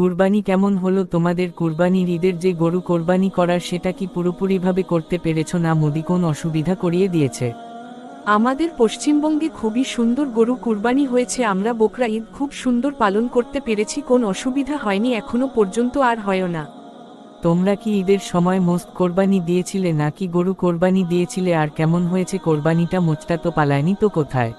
কুরবানি কেমন হলো তোমাদের কুরবানির ঈদের যে গরু কোরবানি করার সেটা কি পুরোপুরিভাবে করতে পেরেছ না মোদি কোন অসুবিধা করিয়ে দিয়েছে? আমাদের পশ্চিমবঙ্গে খুবই সুন্দর গরু কুরবানি হয়েছে আমরা বকরা ঈদ খুব সুন্দর পালন করতে পেরেছি কোন অসুবিধা হয়নি এখনও পর্যন্ত আর হয় না। তোমরা কি ঈদের সময় মোস্ত কোরবানি দিয়েছিলে নাকি গরু কোরবানি দিয়েছিলে আর কেমন হয়েছে কোরবানিটা মোচটা তো পালায়নি তো কোথায়?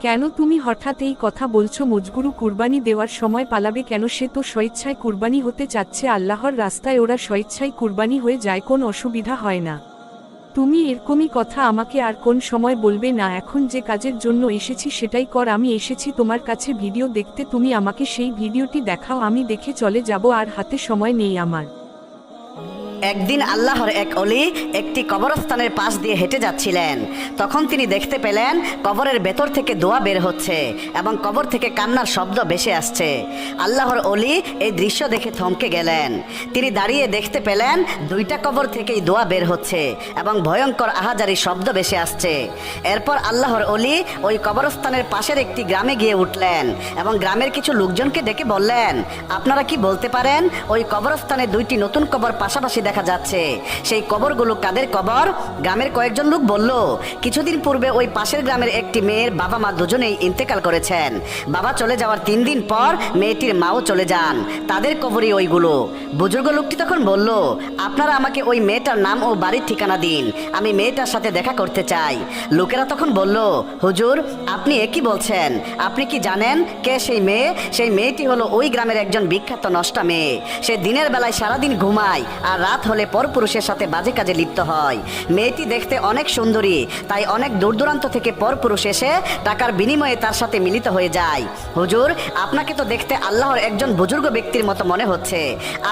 কেন তুমি হঠাৎ এই কথা বলছো? মজগুরু কুরবানি দেওয়ার সময় পালাবে কেন? সে তো স্বেচ্ছায় কুরবানি হতে চাচ্ছে। আল্লাহর রাস্তায় ওরা স্বেচ্ছায় কুরবানি হয়ে যায়, কোন অসুবিধা হয় না। তুমি এরকমই কথা আমাকে আর কোন সময় বলবে না? এখন যে কাজের জন্য এসেছি সেটাই কর। আমি এসেছি তোমার কাছে ভিডিও দেখতে। তুমি আমাকে সেই ভিডিওটি দেখাও। আমি দেখে চলে যাব, আর হাতে সময় নেই আমার। একদিন আল্লাহর এক অলি একটি কবরস্থানের পাশ দিয়ে হেঁটে যাচ্ছিলেন। তখন তিনি দেখতে পেলেন কবরের ভেতর থেকে দোয়া বের হচ্ছে এবং কবর থেকে কান্নার শব্দ ভেসে আসছে। আল্লাহর অলি এই দৃশ্য দেখে থমকে গেলেন। তিনি দাঁড়িয়ে দেখতে পেলেন দুইটা কবর থেকেই দোয়া বের হচ্ছে এবং ভয়ঙ্কর আহাজারি শব্দ ভেসে আসছে। এরপর আল্লাহর অলি ওই কবরস্থানের পাশের একটি গ্রামে গিয়ে উঠলেন এবং গ্রামের কিছু লোকজনকে ডেকে বললেন, আপনারা কি বলতে পারেন, ওই কবরস্থানে দুইটি নতুন কবর পাশাপাশি দেখা যাচ্ছে। সেই কবরগুলো কাদের কবর? গ্রামের কয়েকজন লোক বলল, কিছুদিন পূর্বে ওই পাশের গ্রামের একটি মেয়ের বাবা মা দুজনেই ইন্তেকাল করেছেন। বাবা চলে যাওয়ার তিন দিন পর মেয়েটির মাও চলে যান। তাদের কবরই ওইগুলো। বুজুর্গ লোকটি তখন বলল, আপনারা আমাকে ওই মেয়েটার নাম ও বাড়ির ঠিকানা দিন। আমি মেয়েটার সাথে দেখা করতে চাই। লোকেরা তখন বলল, হুজুর, আপনি একই বলছেন? আপনি কি জানেন কে সেই মেয়ে? সেই মেয়েটি হলো ওই গ্রামের একজন বিখ্যাত নষ্টা মেয়ে। সে দিনের বেলায় সারাদিন ঘুমায় আর রাত হলে পরপুরুষের সাথে বাজে কাজে লিপ্ত হয়। মেয়েটি দেখতে অনেক সুন্দরী, তাই অনেক দূর দূরান্ত থেকে পরপুরুষ এসে টাকার বিনিময়ে তার সাথে মিলিত হয়ে যায়। হুজুর, আপনাকে তো দেখতে আল্লাহর একজন বুজুর্গ ব্যক্তির মতো মনে হচ্ছে।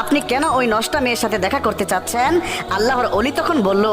আপনি কেন ওই নষ্টা মেয়ের সাথে দেখা করতে চাচ্ছেন? আল্লাহর অলি তখন বলল,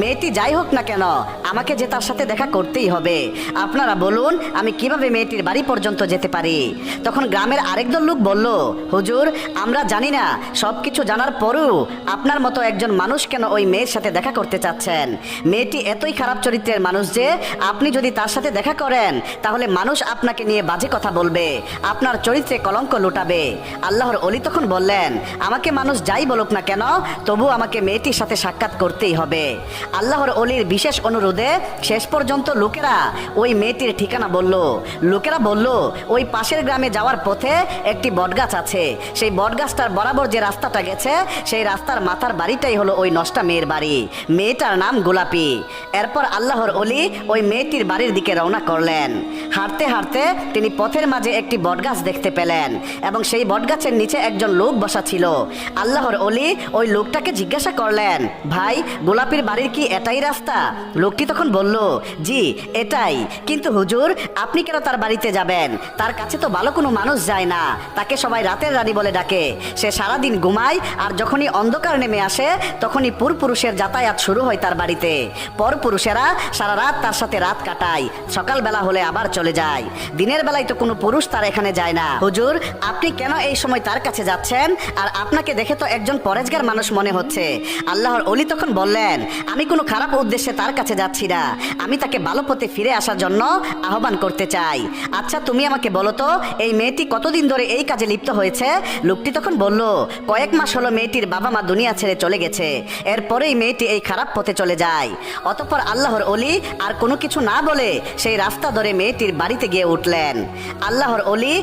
মেয়েটি যাই হোক না কেন, আমাকে যে তার সাথে দেখা করতেই হবে। আপনারা বলুন, আমি কীভাবে মেয়েটির বাড়ি পর্যন্ত যেতে পারি? তখন গ্রামের আরেকদল লোক বলল, হুজুর, আমরা জানি না সব কিছু জানার পরও আপনার মতো একজন মানুষ কেন ওই মেয়ের সাথে দেখা করতে চাচ্ছেন? মেয়েটি এতই খারাপ চরিত্রের মানুষ যে, আপনি যদি তার সাথে দেখা করেন, তাহলে মানুষ আপনাকে নিয়ে বাজে কথা বলবে। আপনার চরিত্রে কলঙ্ক লুটাবে। আল্লাহর অলি তখন বললেন, আমাকে মানুষ যাই বলুক না কেন, তবু আমাকে মেয়েটির সাথে সাক্ষাৎ করতেই হবে। আল্লাহর অলির বিশেষ অনুরোধে শেষ পর্যন্ত লোকেরা ওই মেয়েটির ঠিকানা বলল। লোকেরা বলল, ওই পাশের গ্রামে যাওয়ার পথে একটি বটগাছ আছে। সেই বটগাছটার বরাবর যে রাস্তাটা গেছে, সেই রাস্তার মাথার বাড়িটাই হলো ওই নষ্টা মেয়ের বাড়ি। মেয়েটার নাম গোলাপি। এরপর আল্লাহর অলি ওই মেয়েটির বাড়ির দিকে রওনা করলেন। হাঁটতে হাঁটতে তিনি পথের মাঝে একটি বটগাছ দেখতে পেলেন এবং সেই বটগাছের নিচে একজন লোক বসা ছিল। আল্লাহর অলি ওই লোকটাকে জিজ্ঞাসা করলেন, ভাই, গোলাপির বাড়ির কি এটাই রাস্তা? লোকটি তখন বলল, জি, এটাই। কিন্তু হুজুর, আপনি কেন তার বাড়িতে যাবেন? তার কাছে তো ভালো কোনো মানুষ যায় না। তাকে সবাই রাতের রানী বলে ডাকে। সে সারাদিন ঘুমায় আর যখনই অন্ধকার নেমে আসে, তখনই পুরপুরুষের যাতায়াত শুরু হয় তার বাড়িতে। পরপুরুষেরা সারা রাত তার সাথে রাত কাটায়। সকালবেলা হলে আবার চলে যায়। দিনের বেলায় তো কোনো পুরুষ তার এখানে যায় না। হুজুর, আপনি কেন এই সময় তার কাছে যাচ্ছেন? আর আপনাকে দেখে তো একজন পরেজগার মানুষ মনে হচ্ছে। আল্লাহর অলি তখন বললেন, আমি কোনো খারাপ উদ্দেশ্যে তার কাছে যাচ্ছি না। আমি তাকে ভালো পথে ফিরে আসার জন্য আহ্বান করতে চাই। আচ্ছা তুমি আমাকে বলো তো, এই মেয়েটি কতদিন ধরে এই কাজে লিপ্ত হয়েছে? লোকটি তখন বলল, কয়েক মাস হলো মেয়েটির বাবা মা দুনিয়া ছেড়ে চলে গেছে। এরপরেই মেয়েটি এই খারাপ পথে চলে যায়। অতঃপর আল্লাহর অলি আর কোনো কিছু না বলে সেই রাস্তা ধরে মেয়েটির বাড়িতে গিয়ে উঠলেন। আল্লাহর অলি